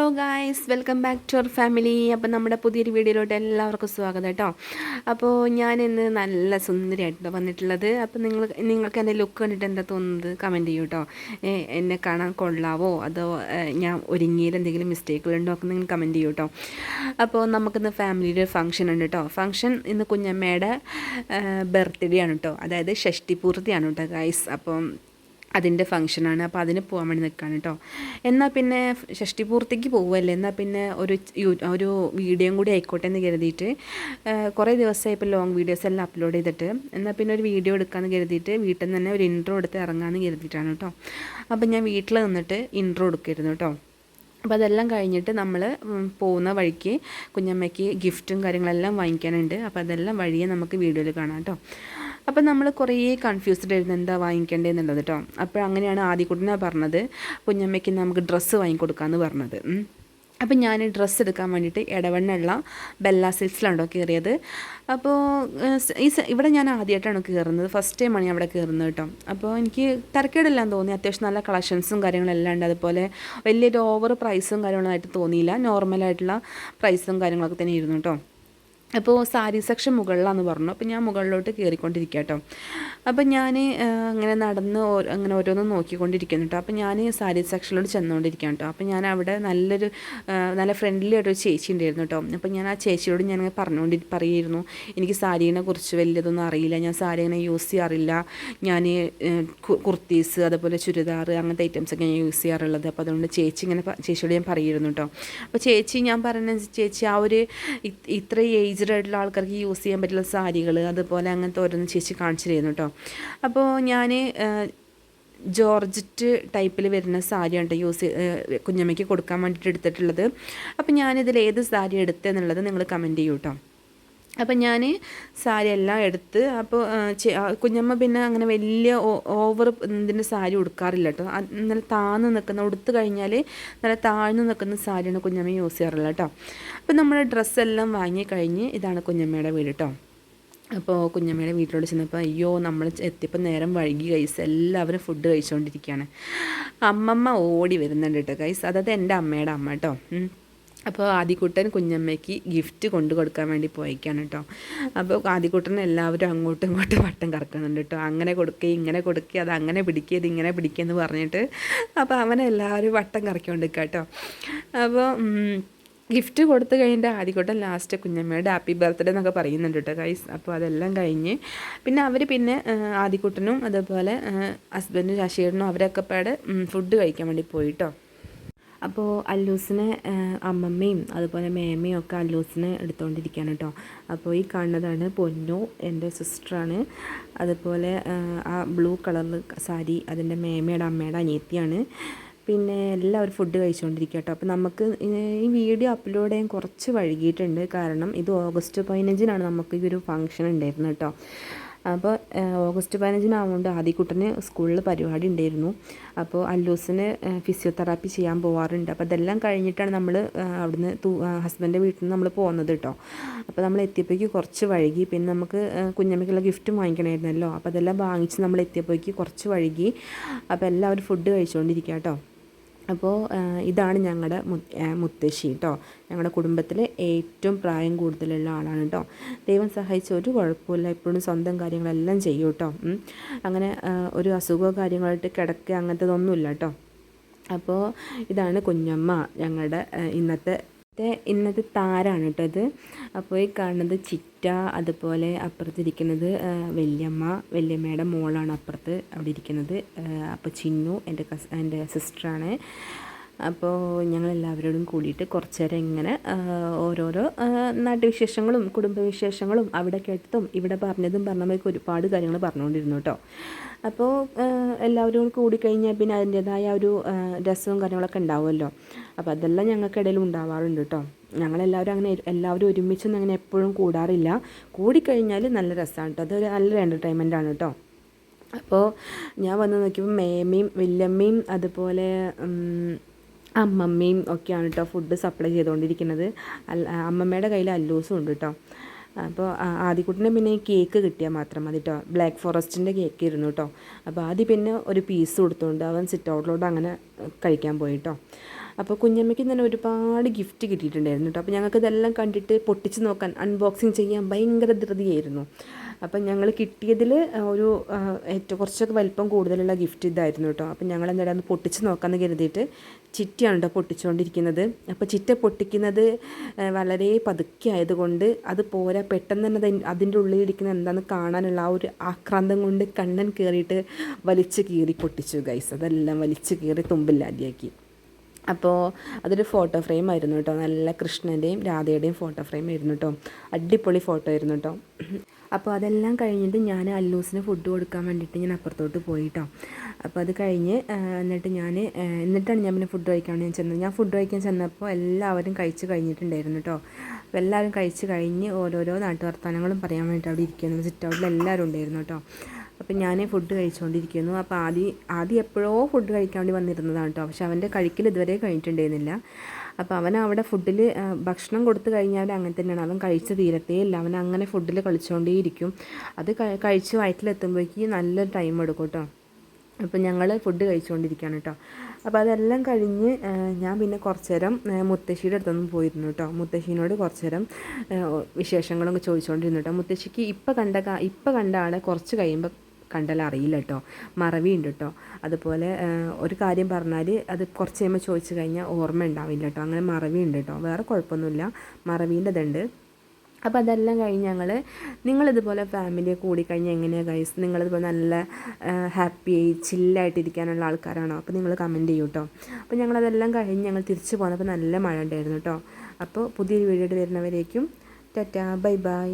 Hello guys welcome back to our family അപ്പം നമ്മുടെ പുതിയൊരു വീഡിയോയിലോട്ട് എല്ലാവർക്കും സ്വാഗതം കേട്ടോ. അപ്പോൾ ഞാൻ ഇന്ന് നല്ല സുന്ദരിയായിട്ടോ വന്നിട്ടുള്ളത്. അപ്പം നിങ്ങൾ നിങ്ങൾക്ക് എന്റെ ലുക്ക് കണ്ടിട്ട് എന്താ തോന്നുന്നത്? കമന്റ് ചെയ്യൂ കേട്ടോ എന്നെ കാണാൻ കൊള്ളാവോ? അതോ ഞാൻ ഒരുങ്ങിയിൽ എന്തെങ്കിലും മിസ്റ്റേക്കുകളുണ്ടോ ഒക്കെ നിങ്ങൾ കമന്റ് ചെയ്യൂ കേട്ടോ അപ്പോൾ നമുക്കിന്ന് ഫാമിലിയുടെ ഫംഗ്ഷൻ ഉണ്ട് കേട്ടോ ഫംഗ്ഷൻ ഇന്ന് കുഞ്ഞമ്മയുടെ ബർത്ത്ഡേ ആണ് കേട്ടോ അതായത് ഷഷ്ടിപൂർത്തിയാണ് കേട്ടോ ഗായ്സ് അപ്പം അതിന്റെ ഫംഗ്ഷനാണ്. അപ്പോൾ അതിന് പോകാൻ വേണ്ടി നിൽക്കുകയാണ് കേട്ടോ. എന്നാൽ പിന്നെ ഷഷ്ടിപൂർത്തിക്ക് പോകുമല്ലേ എന്നാൽ പിന്നെ ഒരു ഒരു വീഡിയോയും കൂടി ആയിക്കോട്ടെ എന്ന് കരുതിയിട്ട് കുറേ ദിവസമായി ഇപ്പോൾ ലോങ് വീഡിയോസ് എല്ലാം അപ്ലോഡ് ചെയ്തിട്ട് എന്നാൽ പിന്നെ ഒരു വീഡിയോ എടുക്കാമെന്ന് കരുതിയിട്ട് വീട്ടിൽ നിന്ന് തന്നെ ഒരു ഇൻട്രോ എടുത്ത് ഇറങ്ങാമെന്ന് കരുതിയിട്ടാണ് കേട്ടോ. അപ്പം ഞാൻ വീട്ടിൽ നിന്നിട്ട് ഇൻട്രോ എടുക്കായിരുന്നു കേട്ടോ. അപ്പോൾ അതെല്ലാം കഴിഞ്ഞിട്ട് നമ്മൾ പോകുന്ന വഴിക്ക് കുഞ്ഞമ്മയ്ക്ക് ഗിഫ്റ്റും കാര്യങ്ങളെല്ലാം വാങ്ങിക്കാനുണ്ട്. അപ്പോൾ അതെല്ലാം വഴിയെ നമുക്ക് വീഡിയോയിൽ കാണാം കേട്ടോ. അപ്പോൾ നമ്മൾ കുറേ കൺഫ്യൂസ്ഡ് ആയിരുന്നു എന്താ വാങ്ങിക്കേണ്ടതെന്നുള്ളത് കേട്ടോ അപ്പോൾ അങ്ങനെയാണ് ആദ്യക്കുട്ടിനെ പറഞ്ഞത്. കുഞ്ഞമ്മയ്ക്ക് നമുക്ക് ഡ്രസ്സ് വാങ്ങിക്കൊടുക്കാമെന്ന് പറഞ്ഞത്. അപ്പം ഞാൻ ഡ്രസ്സ് എടുക്കാൻ വേണ്ടിയിട്ട് ഇടവണ്ണുള്ള ബെല്ല സിൽസിലാണോ കയറിയത് അപ്പോൾ ഈ ഇവിടെ ഞാൻ ആദ്യമായിട്ടാണ് കയറുന്നത് ഫസ്റ്റ് ടൈമാണ് ഞാൻ അവിടെ കയറുന്നത് കേട്ടോ അപ്പോൾ എനിക്ക് തിരക്കേടില്ലാന്ന് തോന്നി. അത്യാവശ്യം നല്ല കളക്ഷൻസും കാര്യങ്ങളെല്ലാം ഉണ്ട്. അതുപോലെ വലിയൊരു ഓവർ പ്രൈസും കാര്യങ്ങളായിട്ട് തോന്നിയില്ല. നോർമലായിട്ടുള്ള പ്രൈസും കാര്യങ്ങളൊക്കെ തന്നെ ഇരുന്നു കേട്ടോ അപ്പോൾ സാരി സെക്ഷൻ മുകളിലാന്ന് പറഞ്ഞു. അപ്പോൾ ഞാൻ മുകളിലോട്ട് കയറിക്കൊണ്ടിരിക്കുക കേട്ടോ അപ്പോൾ ഞാൻ അങ്ങനെ നടന്ന് അങ്ങനെ ഓരോന്നും നോക്കിക്കൊണ്ടിരിക്കുന്നു കേട്ടോ അപ്പോൾ ഞാൻ സാരി സെക്ഷനിലോട്ട് ചെന്നുകൊണ്ടിരിക്കുകയാണ് കേട്ടോ അപ്പോൾ ഞാൻ അവിടെ നല്ലൊരു നല്ല ഫ്രണ്ട്ലി ആയിട്ടൊരു ചേച്ചി ഉണ്ടായിരുന്നു കേട്ടോ അപ്പോൾ ഞാൻ ആ ചേച്ചിയോട് ഞാൻ പറഞ്ഞുകൊണ്ട് പറയുമായിരുന്നു എനിക്ക് സാരീനെ കുറിച്ച് വലിയതൊന്നും അറിയില്ല. ഞാൻ സാരി അങ്ങനെ യൂസ് ചെയ്യാറില്ല. ഞാൻ കുർത്തീസ് അതുപോലെ ചുരിദാർ അങ്ങനത്തെ ഐറ്റംസൊക്കെ ഞാൻ യൂസ് ചെയ്യാറുള്ളത്. അപ്പോൾ അതുകൊണ്ട് ചേച്ചി ഇങ്ങനെ ചേച്ചിയോട് ഞാൻ പറയുമായിരുന്നു കേട്ടോ അപ്പോൾ ചേച്ചി ഞാൻ പറഞ്ഞ ചേച്ചി ആ ഒരു ഇത്ര ഇത്ര ഏജ്ഡ് ആയിട്ടുള്ള ആൾക്കാർക്ക് യൂസ് ചെയ്യാൻ പറ്റുന്ന സാരികൾ അതുപോലെ അങ്ങനത്തെ ഓരോന്ന് ചേച്ചി കാണിച്ചു തരുന്നു കേട്ടോ അപ്പോൾ ഞാൻ ജോർജറ്റ് ടൈപ്പിൽ വരുന്ന സാരിയാണ് കേട്ടോ യൂസ് കുഞ്ഞമ്മയ്ക്ക് കൊടുക്കാൻ വേണ്ടിയിട്ട് എടുത്തിട്ടുള്ളത്. അപ്പോൾ ഞാനിതിൽ ഏത് സാരി എടുത്തെന്നുള്ളത് നിങ്ങൾ കമന്റ് ചെയ്യൂ കേട്ടോ അപ്പം ഞാൻ സാരി എല്ലാം എടുത്ത് അപ്പോൾ കുഞ്ഞമ്മ പിന്നെ അങ്ങനെ വലിയ ഓവർ ഇതിന്റെ സാരി ഉടുക്കാറില്ല കേട്ടോ. നല്ല താന്ന് നിൽക്കുന്ന ഉടുത്ത് കഴിഞ്ഞാൽ നല്ല താഴ്ന്നു നിൽക്കുന്ന സാരിയാണ് കുഞ്ഞമ്മ യൂസ് ചെയ്യാറുള്ളത് കേട്ടോ. അപ്പം നമ്മുടെ ഡ്രസ്സെല്ലാം വാങ്ങി കഴിഞ്ഞ് ഇതാണ് കുഞ്ഞമ്മയുടെ വീട് കേട്ടോ. അപ്പോൾ കുഞ്ഞമ്മയുടെ വീട്ടിലോട്ട് ചെന്നപ്പോൾ അയ്യോ നമ്മൾ എത്തിയപ്പോൾ നേരം വൈകി കൈസ് എല്ലാവരും ഫുഡ് കഴിച്ചുകൊണ്ടിരിക്കുകയാണ് അമ്മമ്മ ഓടി വരുന്നുണ്ട് കേട്ടോ കൈസ് അതായത് എന്റെ അമ്മയുടെ അമ്മ കേട്ടോ. അപ്പോൾ ആദിക്കുട്ടൻ കുഞ്ഞമ്മയ്ക്ക് ഗിഫ്റ്റ് കൊണ്ടു കൊടുക്കാൻ വേണ്ടി പോയിക്കാണ് കേട്ടോ. അപ്പോൾ ആദിക്കുട്ടൻ എല്ലാവരും അങ്ങോട്ടും ഇങ്ങോട്ടും വട്ടം കറക്കുന്നുണ്ട് കേട്ടോ. അങ്ങനെ കൊടുക്കുക ഇങ്ങനെ കൊടുക്കുക അത് അങ്ങനെ പിടിക്കുക ഇത് ഇങ്ങനെ പിടിക്കുക എന്ന് പറഞ്ഞിട്ട് അപ്പോൾ അവനെ എല്ലാവരും വട്ടം കറക്കിക്കൊണ്ട് നിൽക്കുക കേട്ടോ. അപ്പോൾ ഗിഫ്റ്റ് കൊടുത്തു കഴിഞ്ഞിട്ട് ആദ്യക്കൂട്ടം ലാസ്റ്റ് കുഞ്ഞമ്മയുടെ ഹാപ്പി ബർത്ത്ഡേ എന്നൊക്കെ പറയുന്നുണ്ട് കേട്ടോ ഗൈസ് അപ്പോൾ അതെല്ലാം കഴിഞ്ഞ് പിന്നെ അവർ പിന്നെ ആദികുട്ടനും അതുപോലെ ഹസ്ബൻഡും ശശീരനും അവരൊക്കെ പാടെ ഫുഡ് കഴിക്കാൻ വേണ്ടി പോയി കേട്ടോ. അപ്പോൾ അല്ലൂസിനെ അമ്മമ്മയും അതുപോലെ മേമയും ഒക്കെ അല്ലൂസിനെ എടുത്തുകൊണ്ടിരിക്കുകയാണ് കേട്ടോ അപ്പോൾ ഈ കാണുന്നതാണ് പൊന്നു എന്റെ സിസ്റ്ററാണ്. അതുപോലെ ആ, ബ്ലൂ കളറിൽ സാരി അതിന്റെ മേമയുടെ അമ്മയുടെ അനിയത്തിയാണ്. പിന്നെ എല്ലാവരും ഫുഡ് കഴിച്ചുകൊണ്ടിരിക്കുക കേട്ടോ അപ്പോൾ നമുക്ക് ഈ വീഡിയോ അപ്ലോഡ് ചെയ്യാൻ കുറച്ച് വൈകിയിട്ടുണ്ട്. കാരണം ഇത് ഓഗസ്റ്റ് പതിനഞ്ചിനാണ് നമുക്ക് ഈ ഒരു ഫംഗ്ഷൻ ഉണ്ടായിരുന്നത് കേട്ടോ അപ്പോൾ ഓഗസ്റ്റ് പതിനഞ്ചിനാവുകൊണ്ട് ആദ്യക്കുട്ടന് സ്കൂളിൽ പരിപാടി ഉണ്ടായിരുന്നു. അപ്പോൾ അല്ലൂസിന് ഫിസിയോതെറാപ്പി ചെയ്യാൻ പോവാറുണ്ട്. അപ്പോൾ അതെല്ലാം കഴിഞ്ഞിട്ടാണ് നമ്മൾ അവിടുന്ന് ഹസ്ബൻഡിന്റെ വീട്ടിൽ നിന്ന് നമ്മൾ പോകുന്നത് കേട്ടോ. അപ്പോൾ നമ്മൾ എത്തിയപ്പോഴേക്ക് കുറച്ച് വഴുകി. പിന്നെ നമുക്ക് കുഞ്ഞമ്മയ്ക്കുള്ള ഗിഫ്റ്റും വാങ്ങിക്കണമായിരുന്നല്ലോ. അപ്പോൾ അതെല്ലാം വാങ്ങിച്ച് നമ്മൾ എത്തിയപ്പോഴേക്ക് കുറച്ച് വഴുകി. അപ്പോൾ എല്ലാവരും ഫുഡ് കഴിച്ചുകൊണ്ടിരിക്കുക കേട്ടോ. അപ്പോൾ ഇതാണ് ഞങ്ങളുടെ മുത്തശ്ശി കേട്ടോ ഞങ്ങളുടെ കുടുംബത്തിലെ ഏറ്റവും പ്രായം കൂടുതലുള്ള ആളാണ് കേട്ടോ ദൈവം സഹായിച്ച ഒരു കുഴപ്പമില്ല എപ്പോഴും സ്വന്തം കാര്യങ്ങളെല്ലാം ചെയ്യും കേട്ടോ അങ്ങനെ ഒരു അസുഖമോ കാര്യങ്ങളായിട്ട് കിടക്കുക അങ്ങനത്തതൊന്നുമില്ല കേട്ടോ അപ്പോൾ ഇതാണ് കുഞ്ഞമ്മ ഞങ്ങളുടെ ഇന്നത്തെ ഇന്നത്തെ ഇന്നത്തെ താരാണ് കേട്ടോ ഇത്. അപ്പോൾ ഈ കാണുന്നത് ചിറ്റ അതുപോലെ അപ്പുറത്തിരിക്കുന്നത് വല്യമ്മ വല്യമ്മയുടെ മോളാണ് അപ്പുറത്ത് അവിടെ ഇരിക്കുന്നത്. അപ്പോൾ ചിന്നു എന്റെ കസ് എന്റെ സിസ്റ്ററാണ്. അപ്പോൾ ഞങ്ങളെല്ലാവരോടും കൂടിയിട്ട് കുറച്ച് നേരം ഇങ്ങനെ ഓരോരോ നാട്ടുവിശേഷങ്ങളും കുടുംബവിശേഷങ്ങളും അവിടെ കേട്ടതും ഇവിടെ പറഞ്ഞതും പറഞ്ഞവർക്ക് ഒരുപാട് കാര്യങ്ങൾ പറഞ്ഞുകൊണ്ടിരുന്നു കേട്ടോ. അപ്പോൾ എല്ലാവരും കൂടി കഴിഞ്ഞാൽ പിന്നെ അതിന്റേതായ ഒരു രസവും കാര്യങ്ങളൊക്കെ ഉണ്ടാവുമല്ലോ. അപ്പോൾ അതെല്ലാം ഞങ്ങൾക്കിടയിൽ ഉണ്ടാവാറുണ്ട് കേട്ടോ ഞങ്ങളെല്ലാവരും അങ്ങനെ എല്ലാവരും ഒരുമിച്ചൊന്നും അങ്ങനെ എപ്പോഴും കൂടാറില്ല. കൂടിക്കഴിഞ്ഞാൽ നല്ല രസമാണ് കേട്ടോ അതൊരു നല്ലൊരു എന്റർടൈൻമെന്റ് ആണ് കേട്ടോ അപ്പോൾ ഞാൻ വന്ന് നോക്കിയപ്പോൾ മേമയും വില്ലമ്മയും അതുപോലെ അമ്മമ്മയും ഒക്കെയാണ് കേട്ടോ ഫുഡ് സപ്ലൈ ചെയ്തുകൊണ്ടിരിക്കുന്നത് അമ്മമ്മയുടെ കയ്യിൽ അല്ലൂസും ഉണ്ട് കേട്ടോ അപ്പോൾ ആദ്യക്കുട്ടിനെ പിന്നെ കേക്ക് കിട്ടിയാൽ മാത്രം മതി കേട്ടോ ബ്ലാക്ക് ഫോറസ്റ്റിന്റെ കേക്ക് ഇരുന്നു കേട്ടോ അപ്പോൾ ആദ്യം പിന്നെ ഒരു പീസ് കൊടുത്തുകൊണ്ട് അവൻ സിറ്റ് ഔട്ടിലോട്ട് അങ്ങനെ കഴിക്കാൻ പോയി കേട്ടോ അപ്പോൾ കുഞ്ഞമ്മയ്ക്ക് തന്നെ ഒരുപാട് ഗിഫ്റ്റ് കിട്ടിയിട്ടുണ്ടായിരുന്നു കേട്ടോ. അപ്പോൾ ഞങ്ങൾക്ക് ഇതെല്ലാം കണ്ടിട്ട് പൊട്ടിച്ച് നോക്കാൻ അൺബോക്സിങ് ചെയ്യാൻ ഭയങ്കര ധൃതിയായിരുന്നു. അപ്പം ഞങ്ങൾ കിട്ടിയതിൽ ഒരു ഏറ്റവും കുറച്ചൊക്കെ വലിപ്പം കൂടുതലുള്ള ഗിഫ്റ്റ് ഇതായിരുന്നു കേട്ടോ. അപ്പം ഞങ്ങൾ എന്തായാലും ഒന്ന് പൊട്ടിച്ച് നോക്കാമെന്ന് കരുതിയിട്ട് ചിറ്റയാണ് കേട്ടോ പൊട്ടിച്ചുകൊണ്ടിരിക്കുന്നത്. അപ്പോൾ ചിറ്റ പൊട്ടിക്കുന്നത് വളരെ പതുക്കെ ആയതുകൊണ്ട് അത് പോരാ പെട്ടെന്ന് തന്നെ അത് അതിന്റെ ഉള്ളിലിരിക്കുന്ന എന്താണെന്ന് കാണാനുള്ള ആ ഒരു ആക്രാന്തം കൊണ്ട് കണ്ണൻ കയറിയിട്ട് വലിച്ച് കീറി പൊട്ടിച്ചു ഗൈസ് അതെല്ലാം വലിച്ച് കീറി തുമ്പില്ലാതെയാക്കി അപ്പോൾ അതൊരു ഫോട്ടോ ഫ്രെയിം ആയിരുന്നു കേട്ടോ നല്ല കൃഷ്ണന്റെയും രാധയുടെയും ഫോട്ടോ ഫ്രെയിം ആയിരുന്നു കേട്ടോ അടിപൊളി ഫോട്ടോ ആയിരുന്നു കേട്ടോ അപ്പോൾ അതെല്ലാം കഴിഞ്ഞിട്ട് ഞാൻ അല്ലൂസിന് ഫുഡ് കൊടുക്കാൻ വേണ്ടിയിട്ട് ഞാൻ അപ്പുറത്തോട്ട് പോയി കേട്ടോ അപ്പോൾ അത് കഴിഞ്ഞ് എന്നിട്ട് ഞാൻ എന്നിട്ടാണ് ഞാൻ പിന്നെ ഫുഡ് കഴിക്കാൻ ഞാൻ ചെന്നത്. ഞാൻ ഫുഡ് കഴിക്കാൻ ചെന്നപ്പോൾ എല്ലാവരും കഴിച്ച് കഴിഞ്ഞിട്ടുണ്ടായിരുന്നു കേട്ടോ അപ്പോൾ എല്ലാവരും കഴിച്ച് കഴിഞ്ഞ് ഓരോരോ നാട്ടുവർത്താനങ്ങളും പറയാൻ വേണ്ടിയിട്ട് അവിടെ ഇരിക്കുന്നു സിറ്റ് ഔട്ടിൽ എല്ലാവരും ഉണ്ടായിരുന്നു കേട്ടോ അപ്പം ഞാൻ ഫുഡ് കഴിച്ചുകൊണ്ടിരിക്കുന്നു അപ്പോൾ ആദ്യം ആദ്യം എപ്പോഴോ ഫുഡ് കഴിക്കാൻ വേണ്ടി വന്നിരുന്നതാണ് കേട്ടോ. പക്ഷെ അവന്റെ കഴിക്കൽ ഇതുവരെ കഴിഞ്ഞിട്ടുണ്ടായിരുന്നില്ല. അപ്പോൾ അവൻ അവിടെ ഫുഡിൽ ഭക്ഷണം കൊടുത്തു കഴിഞ്ഞാൽ അങ്ങനെ തന്നെയാണ്. അവൻ കഴിച്ച് തീരത്തേ ഇല്ല. അവൻ അങ്ങനെ ഫുഡിൽ കളിച്ചുകൊണ്ടേയിരിക്കും അത് കഴി- കഴിച്ച് വയറ്റിലെത്തുമ്പോഴേക്ക് നല്ലൊരു ടൈം എടുക്കും കേട്ടോ. അപ്പം ഞങ്ങൾ ഫുഡ് കഴിച്ചുകൊണ്ടിരിക്കുകയാണ് കേട്ടോ. അപ്പോൾ അതെല്ലാം കഴിഞ്ഞ് ഞാൻ പിന്നെ കുറച്ച് നേരം മുത്തശ്ശിയുടെ അടുത്തൊന്നും പോയിരുന്നു കേട്ടോ. മുത്തശ്ശീനോട് കുറച്ച് നേരം വിശേഷങ്ങളൊക്കെ ചോദിച്ചുകൊണ്ടിരുന്നു കേട്ടോ. മുത്തശ്ശിക്ക് ഇപ്പം കണ്ട ഇപ്പം കണ്ട ആളെ കുറച്ച് കഴിയുമ്പോൾ കണ്ടാൽ അറിയില്ല കേട്ടോ മറവിയുണ്ട് കേട്ടോ അതുപോലെ ഒരു കാര്യം പറഞ്ഞാൽ അത് കുറച്ച് കഴിയുമ്പോൾ ചോദിച്ചു കഴിഞ്ഞാൽ ഓർമ്മ ഉണ്ടാവില്ല കേട്ടോ അങ്ങനെ മറവിയുണ്ട് കേട്ടോ വേറെ കുഴപ്പമൊന്നുമില്ല. മറവീന്റെ ഇതുണ്ട് അപ്പോൾ അതെല്ലാം കഴിഞ്ഞ് ഞങ്ങൾ നിങ്ങളിതുപോലെ ഫാമിലിയെ കൂടിക്കഴിഞ്ഞാൽ എങ്ങനെയാണ് ഗൈസ് നിങ്ങളിതുപോലെ നല്ല ഹാപ്പി ആയി ചില്ലായിട്ടിരിക്കാനുള്ള ആൾക്കാരാണോ? അപ്പോൾ നിങ്ങൾ കമന്റ് ചെയ്യൂ കേട്ടോ അപ്പോൾ ഞങ്ങളതെല്ലാം കഴിഞ്ഞ് ഞങ്ങൾ തിരിച്ചു പോകുന്നപ്പോൾ നല്ല മഴ ഉണ്ടായിരുന്നു കേട്ടോ അപ്പോൾ പുതിയൊരു വീഡിയോ വരുന്നവരേക്കും ടാറ്റാ ബൈ ബൈ.